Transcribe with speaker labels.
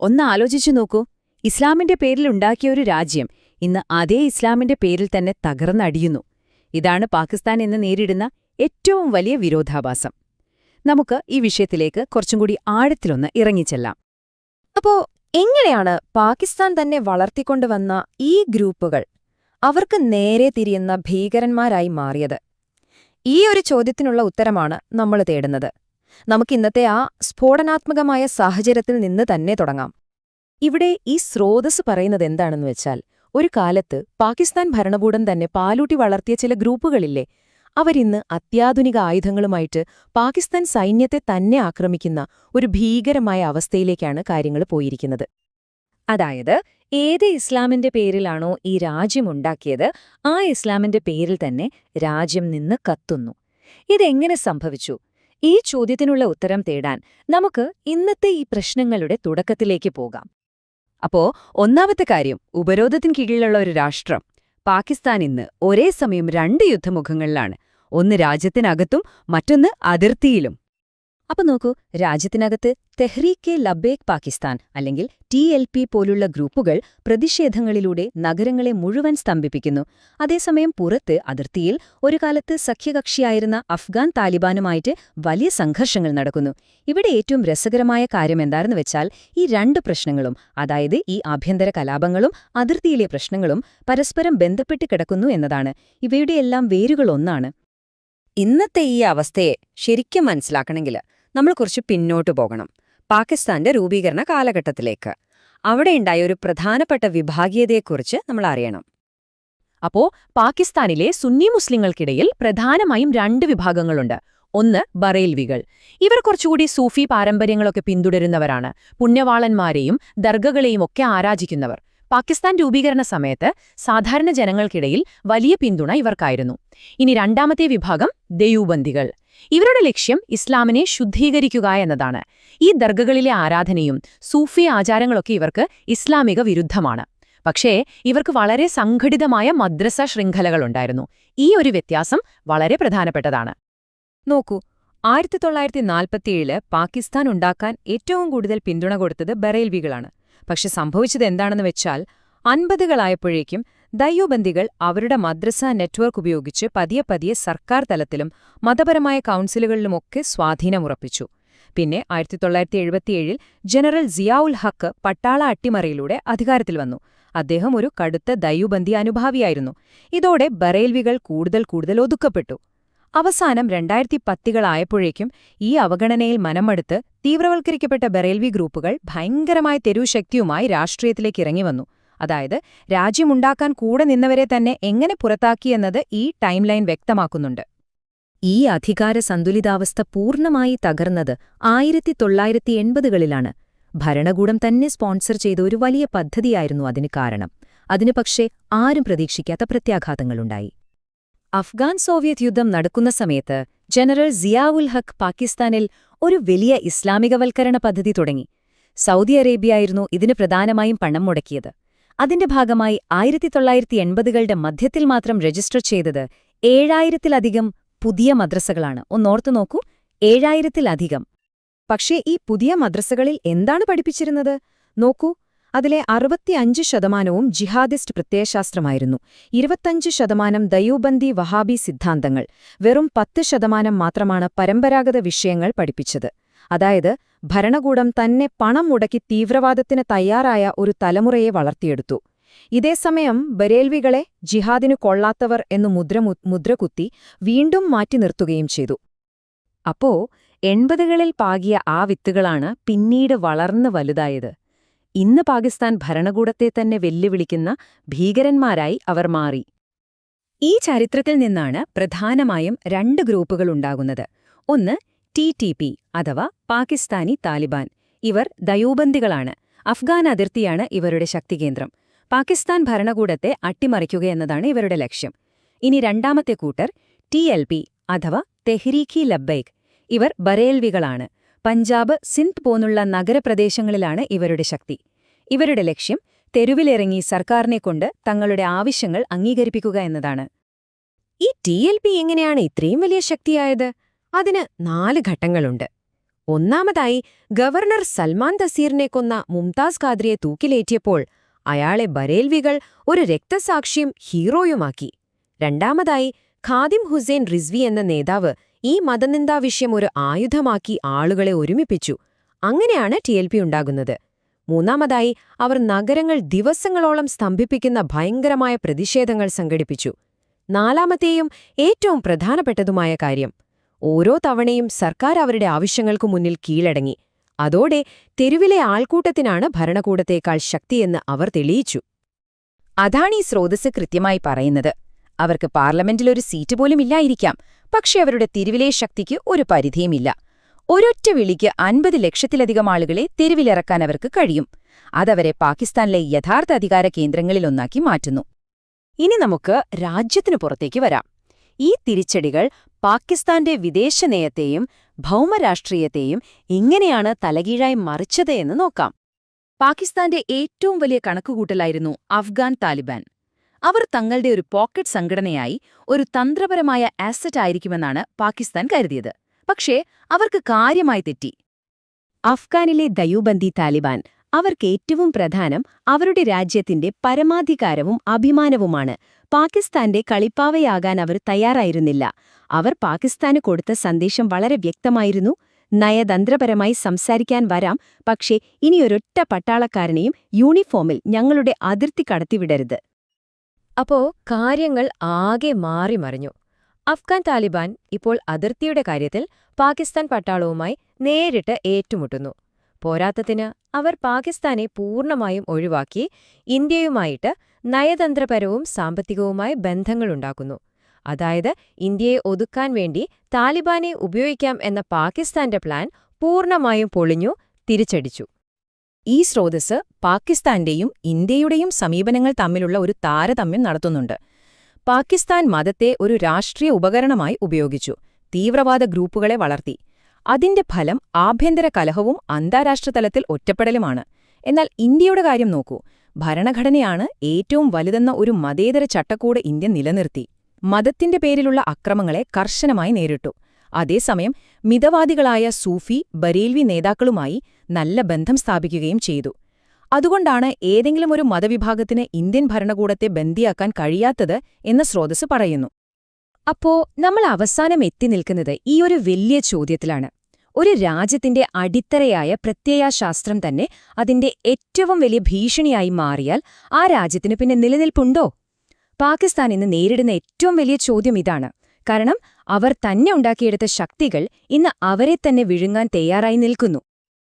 Speaker 1: ഒന്ന് ആലോചിച്ചു നോക്കൂ. ഇസ്ലാമിന്റെ പേരിൽ ഉണ്ടാക്കിയ ഒരു രാജ്യം ഇന്ന് അതേ ഇസ്ലാമിന്റെ പേരിൽ തന്നെ തകർന്നടിയുന്നു. ഇതാണ് പാകിസ്ഥാൻ എന്ന് നേരിടുന്ന ഏറ്റവും വലിയ വിരോധാഭാസം. നമുക്ക് ഈ വിഷയത്തിലേക്ക് കുറച്ചും കൂടി ആഴത്തിലൊന്ന് ഇറങ്ങിച്ചെല്ലാം.
Speaker 2: അപ്പോ എങ്ങനെയാണ് പാകിസ്ഥാൻ തന്നെ വളർത്തിക്കൊണ്ടുവന്ന ഈ ഗ്രൂപ്പുകൾ അവർക്ക് നേരെ തിരിയുന്ന ഭീകരന്മാരായി മാറിയത്? ഈ ഒരു ചോദ്യത്തിനുള്ള ഉത്തരമാണ് നമ്മൾ തേടുന്നത്. നമുക്കിന്നത്തെ ആ സ്ഫോടനാത്മകമായ സാഹചര്യത്തിൽ നിന്ന് തന്നെ തുടങ്ങാം. ഇവിടെ ഈ സ്രോതസ് പറയുന്നത് എന്താണെന്ന് വെച്ചാൽ ഒരു കാലത്ത് പാകിസ്ഥാൻ ഭരണകൂടം തന്നെ പാലൂട്ടി വളർത്തിയ ചില ഗ്രൂപ്പുകളില്ലേ അവരിന്ന് അത്യാധുനിക ആയുധങ്ങളുമായിട്ട് പാകിസ്ഥാൻ സൈന്യത്തെ തന്നെ ആക്രമിക്കുന്ന ഒരു ഭീകരമായ അവസ്ഥയിലേക്കാണ് കാര്യങ്ങൾ പോയിരിക്കുന്നത്.
Speaker 1: അതായത് ഏത് ഇസ്ലാമിന്റെ പേരിലാണോ ഈ രാജ്യമുണ്ടാക്കിയത് ആ ഇസ്ലാമിന്റെ പേരിൽ തന്നെ രാജ്യം നിന്ന് കത്തുന്നു. ഇതെങ്ങനെ സംഭവിച്ചു? ഈ ചോദ്യത്തിനുള്ള ഉത്തരം തേടാൻ നമുക്ക് ഇന്നത്തെ ഈ പ്രശ്നങ്ങളുടെ തുടക്കത്തിലേക്ക് പോകാം. അപ്പോ ഒന്നാമത്തെ കാര്യം ഉപരോധത്തിന് കീഴിലുള്ള ഒരു രാഷ്ട്രം പാകിസ്ഥാൻ ഇന്ന് ഒരേ സമയം രണ്ട് യുദ്ധമുഖങ്ങളിലാണ്. ഒന്ന് രാജ്യത്തിനകത്തും മറ്റൊന്ന് അതിർത്തിയിലും. അപ്പൊ നോക്കൂ രാജ്യത്തിനകത്ത് തെഹ്രീക്കെ ലബേക് പാകിസ്ഥാൻ അല്ലെങ്കിൽ ടി എൽ പി പോലുള്ള ഗ്രൂപ്പുകൾ പ്രതിഷേധങ്ങളിലൂടെ നഗരങ്ങളെ മുഴുവൻ സ്തംഭിപ്പിക്കുന്നു. അതേസമയം പുറത്ത് അതിർത്തിയിൽ ഒരു കാലത്ത് സഖ്യകക്ഷിയായിരുന്ന അഫ്ഗാൻ താലിബാനുമായിട്ട് വലിയ സംഘർഷങ്ങൾ നടക്കുന്നു. ഇവിടെ ഏറ്റവും രസകരമായ കാര്യം എന്താണെന്ന് വെച്ചാൽ ഈ രണ്ട് പ്രശ്നങ്ങളും അതായത് ഈ ആഭ്യന്തര കലാപങ്ങളും അതിർത്തിയിലെ പ്രശ്നങ്ങളും പരസ്പരം ബന്ധപ്പെട്ട് കിടക്കുന്നു എന്നതാണ്. ഇവയുടെയെല്ലാം വേരുകളൊന്നാണ്. ഇന്നത്തെ ഈ അവസ്ഥയെ ശരിക്കും മനസ്സിലാക്കണമെങ്കിൽ നമ്മൾ കുറച്ച് പിന്നോട്ട് പോകണം. പാകിസ്ഥാന്റെ രൂപീകരണ കാലഘട്ടത്തിലേക്ക്. അവിടെയുണ്ടായ ഒരു പ്രധാനപ്പെട്ട വിഭാഗീയതയെക്കുറിച്ച് നമ്മൾ അറിയണം. അപ്പോ പാകിസ്ഥാനിലെ സുന്നി മുസ്ലിങ്ങൾക്കിടയിൽ പ്രധാനമായും രണ്ട് വിഭാഗങ്ങളുണ്ട്. ഒന്ന് ബറേൽവികൾ. ഇവർ കുറച്ചുകൂടി സൂഫി പാരമ്പര്യങ്ങളൊക്കെ പിന്തുടരുന്നവരാണ്. പുണ്യവാളന്മാരെയും ദർഗകളെയും ഒക്കെ ആരാധിക്കുന്നവർ. പാകിസ്ഥാൻ രൂപീകരണ സമയത്ത് സാധാരണ ജനങ്ങൾക്കിടയിൽ വലിയ പിന്തുണ ഇവർക്കായിരുന്നു. ഇനി രണ്ടാമത്തെ വിഭാഗം ദയൂബന്ദികൾ. ഇവരുടെ ലക്ഷ്യം ഇസ്ലാമിനെ ശുദ്ധീകരിക്കുക എന്നതാണ്. ഈ ദർഗകളിലെ ആരാധനയും സൂഫി ആചാരങ്ങളൊക്കെ ഇവർക്ക് ഇസ്ലാമിക വിരുദ്ധമാണ്. പക്ഷേ ഇവർക്ക് വളരെ സംഘടിതമായ മദ്രസ ശൃംഖലകളുണ്ടായിരുന്നു. ഈ ഒരു വ്യത്യാസം വളരെ പ്രധാനപ്പെട്ടതാണ്. നോക്കൂ ആയിരത്തി തൊള്ളായിരത്തി നാൽപ്പത്തിയേഴിൽ പാകിസ്ഥാൻ ഉണ്ടാക്കാൻ ഏറ്റവും കൂടുതൽ പിന്തുണ കൊടുത്തത് ബറേൽവികളാണ്. പക്ഷെ സംഭവിച്ചത് എന്താണെന്ന് വെച്ചാൽ അൻപതുകളായപ്പോഴേക്കും ദയ്യോബന്ദികൾ അവരുടെ മദ്രസ നെറ്റ്വർക്ക് ഉപയോഗിച്ച് പതിയെ പതിയെ സർക്കാർ തലത്തിലും മതപരമായ കൗൺസിലുകളിലുമൊക്കെ സ്വാധീനമുറപ്പിച്ചു. പിന്നെ ആയിരത്തി തൊള്ളായിരത്തി എഴുപത്തിയേഴിൽ ജനറൽ സിയാഉൽ ഹക്ക് പട്ടാള അട്ടിമറിയിലൂടെ അധികാരത്തിൽ വന്നു. അദ്ദേഹം ഒരു കടുത്ത ദയ്യുബന്ദി അനുഭാവിയായിരുന്നു. ഇതോടെ ബറേൽവികൾ കൂടുതൽ കൂടുതൽ ഒതുക്കപ്പെട്ടു. അവസാനം രണ്ടായിരത്തി പത്തികളായപ്പോഴേക്കും ഈ അവഗണനയിൽ മനമെടുത്ത് തീവ്രവൽക്കരിക്കപ്പെട്ട ബറേൽവി ഗ്രൂപ്പുകൾ ഭയങ്കരമായ തെരുവുശക്തിയുമായി രാഷ്ട്രീയത്തിലേക്ക് ഇറങ്ങി വന്നു അതായത് രാജ്യമുണ്ടാക്കാൻ കൂടെ നിന്നവരെ തന്നെ എങ്ങനെ പുറത്താക്കിയെന്നത് ഈ ടൈംലൈൻ വ്യക്തമാക്കുന്നുണ്ട്. ഈ അധികാര സന്തുലിതാവസ്ഥ പൂർണമായി തകർന്നത് ആയിരത്തി തൊള്ളായിരത്തി എൺപതുകളിലാണ് ഭരണകൂടം തന്നെ സ്പോൺസർ ചെയ്ത ഒരു വലിയ പദ്ധതിയായിരുന്നു അതിന് കാരണം. അതിനു പക്ഷേ ആരും പ്രതീക്ഷിക്കാത്ത പ്രത്യാഘാതങ്ങളുണ്ടായി. അഫ്ഗാൻ സോവിയറ്റ് യുദ്ധം നടക്കുന്ന സമയത്ത് ജനറൽ സിയാവുൽ ഹക്ക് പാകിസ്ഥാനിൽ ഒരു വലിയ ഇസ്ലാമികവൽക്കരണ പദ്ധതി തുടങ്ങി. സൗദി അറേബ്യയായിരുന്നു ഇതിന് പ്രധാനമായും പണം മുടക്കിയത്. അതിന്റെ ഭാഗമായി ആയിരത്തി തൊള്ളായിരത്തി എൺപതുകളുടെ മധ്യത്തിൽ മാത്രം രജിസ്റ്റർ ചെയ്തത് ഏഴായിരത്തിലധികം പുതിയ മദ്രസകളാണ്. ഒന്നോർത്തു നോക്കൂ ഏഴായിരത്തിലധികം. പക്ഷേ ഈ പുതിയ മദ്രസകളിൽ എന്താണ് പഠിപ്പിച്ചിരുന്നത്? നോക്കൂ അതിലെ അറുപത്തിയഞ്ച് ശതമാനവും ജിഹാദിസ്റ്റ് പ്രത്യയശാസ്ത്രമായിരുന്നു. ഇരുപത്തഞ്ച് ശതമാനം ദയൂബന്ദി വഹാബി സിദ്ധാന്തങ്ങൾ വെറും പത്ത് ശതമാനം മാത്രമാണ് പരമ്പരാഗത വിഷയങ്ങൾ പഠിപ്പിച്ചത്. അതായത് ഭരണകൂടം തന്നെ പണം മുടക്കി തീവ്രവാദത്തിന് തയ്യാറായ ഒരു തലമുറയെ വളർത്തിയെടുത്തു. ഇതേസമയം ബരേൽവികളെ ജിഹാദിനു കൊള്ളാത്തവർ എന്നു മുദ്ര മുദ്രകുത്തി വീണ്ടും മാറ്റി നിർത്തുകയും ചെയ്തു. അപ്പോ എൺപതുകളിൽ പാകിയ ആ വിത്തുകളാണ് പിന്നീട് വളർന്നു വലുതായത്. ഇന്ന് പാകിസ്ഥാൻ ഭരണകൂടത്തെ തന്നെ വെല്ലുവിളിക്കുന്ന ഭീകരന്മാരായി അവർ മാറി. ഈ ചരിത്രത്തിൽ നിന്നാണ് പ്രധാനമായും രണ്ട് ഗ്രൂപ്പുകൾ ഉണ്ടാകുന്നത്. ഒന്ന് ടി ടി പി അഥവാ പാകിസ്ഥാനി താലിബാൻ. ഇവർ ദയോബന്ദികളാണ്. അഫ്ഗാൻ അതിർത്തിയാണ് ഇവരുടെ ശക്തികേന്ദ്രം. പാകിസ്ഥാൻ ഭരണകൂടത്തെ അട്ടിമറിക്കുക എന്നതാണ് ഇവരുടെ ലക്ഷ്യം. ഇനി രണ്ടാമത്തെ കൂട്ടർ ടി എൽ പി അഥവാ തെഹ്രീഖി ലബ്ബൈക്. ഇവർ ബറേൽവികളാണ് പഞ്ചാബ് സിന്ധ് പോന്നുള്ള നഗരപ്രദേശങ്ങളിലാണ് ഇവരുടെ ശക്തി. ഇവരുടെ ലക്ഷ്യം തെരുവിലിറങ്ങി സർക്കാരിനെക്കൊണ്ട് തങ്ങളുടെ ആവശ്യങ്ങൾ അംഗീകരിപ്പിക്കുക എന്നതാണ്. ഈ ടി എൽ പി എങ്ങനെയാണ് ഇത്രയും വലിയ ശക്തിയായത്? അതിന് നാല് ഘട്ടങ്ങളുണ്ട്.
Speaker 2: ഒന്നാമതായി ഗവർണർ സൽമാൻ തസീറിനെ കൊന്ന മുംതാസ് ഖാദ്രിയെ തൂക്കിലേറ്റിയപ്പോൾ അയാളെ ബരേൽവികൾ ഒരു രക്തസാക്ഷിയും ഹീറോയുമാക്കി. രണ്ടാമതായി ഖാദിം ഹുസൈൻ റിസ്വി എന്ന നേതാവ് ഈ മതനിന്ദാവിഷയം ഒരു ആയുധമാക്കി ആളുകളെ ഒരുമിപ്പിച്ചു. അങ്ങനെയാണ് ടി എൽ പി ഉണ്ടാകുന്നത്. മൂന്നാമതായി അവർ നഗരങ്ങൾ ദിവസങ്ങളോളം സ്തംഭിപ്പിക്കുന്ന ഭയങ്കരമായ പ്രതിഷേധങ്ങൾ സംഘടിപ്പിച്ചു. നാലാമത്തെയും ഏറ്റവും പ്രധാനപ്പെട്ടതുമായ കാര്യം ഓരോ തവണയും സർക്കാർ അവരുടെ ആവശ്യങ്ങൾക്കു മുന്നിൽ കീഴടങ്ങി. അതോടെ തെരുവിലെ ആൾക്കൂട്ടത്തിനാണ് ഭരണകൂടത്തേക്കാൾ ശക്തിയെന്ന് അവർ തെളിയിച്ചു.
Speaker 1: അതാണ് ഈ സ്രോതസ് കൃത്യമായി പറയുന്നത്. അവർക്ക് പാർലമെന്റിലൊരു സീറ്റ് പോലും ഇല്ലായിരിക്കാം. പക്ഷെ അവരുടെ തിരുവിലെ ശക്തിക്ക് ഒരു പരിധിയുമില്ല. ഒരൊറ്റ വിളിക്ക് അൻപത് ലക്ഷത്തിലധികം ആളുകളെ തെരുവിലിറക്കാൻ അവർക്ക് കഴിയും. അതവരെ പാകിസ്ഥാനിലെ യഥാർത്ഥ അധികാര കേന്ദ്രങ്ങളിലൊന്നാക്കി മാറ്റുന്നു.
Speaker 2: ഇനി നമുക്ക് രാജ്യത്തിനു പുറത്തേക്ക് വരാം. ഈ തിരിച്ചടികൾ പാകിസ്ഥാന്റെ വിദേശനയത്തെയും ഭൗമരാഷ്ട്രീയത്തെയും എങ്ങനെയാണ് തലകീഴായി മറിച്ചത് എന്ന് നോക്കാം.
Speaker 1: പാകിസ്ഥാന്റെ ഏറ്റവും വലിയ കണക്കുകൂട്ടലായിരുന്നു അഫ്ഗാൻ താലിബാൻ. അവർ തങ്ങളുടെ ഒരു പോക്കറ്റ് സംഘടനയായി ഒരു തന്ത്രപരമായ ആസറ്റ് ആയിരിക്കുമെന്നാണ് പാകിസ്ഥാൻ കരുതിയത്. പക്ഷേ അവർക്ക് കാര്യമായി തെറ്റി.
Speaker 2: അഫ്ഗാനിലെ ദയൂബന്ദി താലിബാൻ അവർക്ക് ഏറ്റവും പ്രധാനം അവരുടെ രാജ്യത്തിന്റെ പരമാധികാരവും അഭിമാനവുമാണ്. പാകിസ്ഥാന്റെ കളിപ്പാവയാകാൻ അവർ തയ്യാറായിരുന്നില്ല. അവർ പാകിസ്ഥാന് കൊടുത്ത സന്ദേശം വളരെ വ്യക്തമായിരുന്നു. നയതന്ത്രപരമായി സംസാരിക്കാൻ വരാം പക്ഷേ ഇനിയൊരൊറ്റ പട്ടാളക്കാരനെയും യൂണിഫോമിൽ ഞങ്ങളുടെ അതിർത്തി കടത്തിവിടരുത്. അപ്പോ കാര്യങ്ങൾ ആകെ മാറിമറിഞ്ഞു അഫ്ഗാൻ താലിബാൻ ഇപ്പോൾ അതിർത്തിയുടെ കാര്യത്തിൽ പാകിസ്ഥാൻ പട്ടാളവുമായി നേരിട്ട് ഏറ്റുമുട്ടുന്നു. പോരാത്തതിന് അവർ പാകിസ്ഥാനെ പൂർണമായും ഒഴിവാക്കി ഇന്ത്യയുമായിട്ട് നയതന്ത്രപരവും സാമ്പത്തികവുമായ ബന്ധങ്ങളുണ്ടാക്കുന്നു അതായത് ഇന്ത്യയെ ഒതുക്കാൻ വേണ്ടി താലിബാനെ ഉപയോഗിക്കാം എന്ന പാകിസ്ഥാന്റെ പ്ലാൻ പൂർണമായും പൊളിഞ്ഞു തിരിച്ചടിച്ചു.
Speaker 1: ഈ സ്രോതസ് പാകിസ്ഥാന്റെയും ഇന്ത്യയുടെയും സമീപനങ്ങൾ തമ്മിലുള്ള ഒരു താരതമ്യം നടത്തുന്നുണ്ട്. പാകിസ്ഥാൻ മതത്തെ ഒരു രാഷ്ട്രീയ ഉപകരണമായി ഉപയോഗിച്ചു തീവ്രവാദ ഗ്രൂപ്പുകളെ വളർത്തി. അതിന്റെ ഫലം ആഭ്യന്തര കലഹവും അന്താരാഷ്ട്ര തലത്തിൽ ഒറ്റപ്പെടലുമാണ്. എന്നാൽ ഇന്ത്യയുടെ കാര്യം നോക്കൂ ഭരണഘടനയാണ് ഏറ്റവും വലുതെന്ന ഒരു മതേതര ചട്ടക്കൂട് ഇന്ത്യ നിലനിർത്തി. മതത്തിന്റെ പേരിലുള്ള അക്രമങ്ങളെ കർശനമായി നേരിട്ടു. അതേസമയം മിതവാദികളായ സൂഫി ബരേൽവി നേതാക്കളുമായി നല്ല ബന്ധം സ്ഥാപിക്കുകയും ചെയ്തു. അതുകൊണ്ടാണ് ഏതെങ്കിലും ഒരു മതവിഭാഗത്തിന് ഇന്ത്യൻ ഭരണകൂടത്തെ ബന്ദിയാക്കാൻ കഴിയാത്തത് എന്ന് സ്രോതസ് പറയുന്നു.
Speaker 2: അപ്പോ നമ്മൾ അവസാനം എത്തി നിൽക്കുന്നത് ഈ ഒരു വലിയ ചോദ്യത്തിലാണ്. ഒരു രാജ്യത്തിന്റെ അടിത്തറയായ പ്രത്യയശാസ്ത്രം തന്നെ അതിന്റെ ഏറ്റവും വലിയ ഭീഷണിയായി മാറിയാൽ ആ രാജ്യത്തിന് പിന്നെ നിലനിൽപ്പുണ്ടോ? പാകിസ്ഥാൻ ഇന്ന് നേരിടുന്ന ഏറ്റവും വലിയ ചോദ്യം ഇതാണ്. കാരണം അവർ തന്നെ ഉണ്ടാക്കിയെടുത്ത ശക്തികൾ ഇന്ന് അവരെ തന്നെ വിഴുങ്ങാൻ തയ്യാറായി നിൽക്കുന്നു.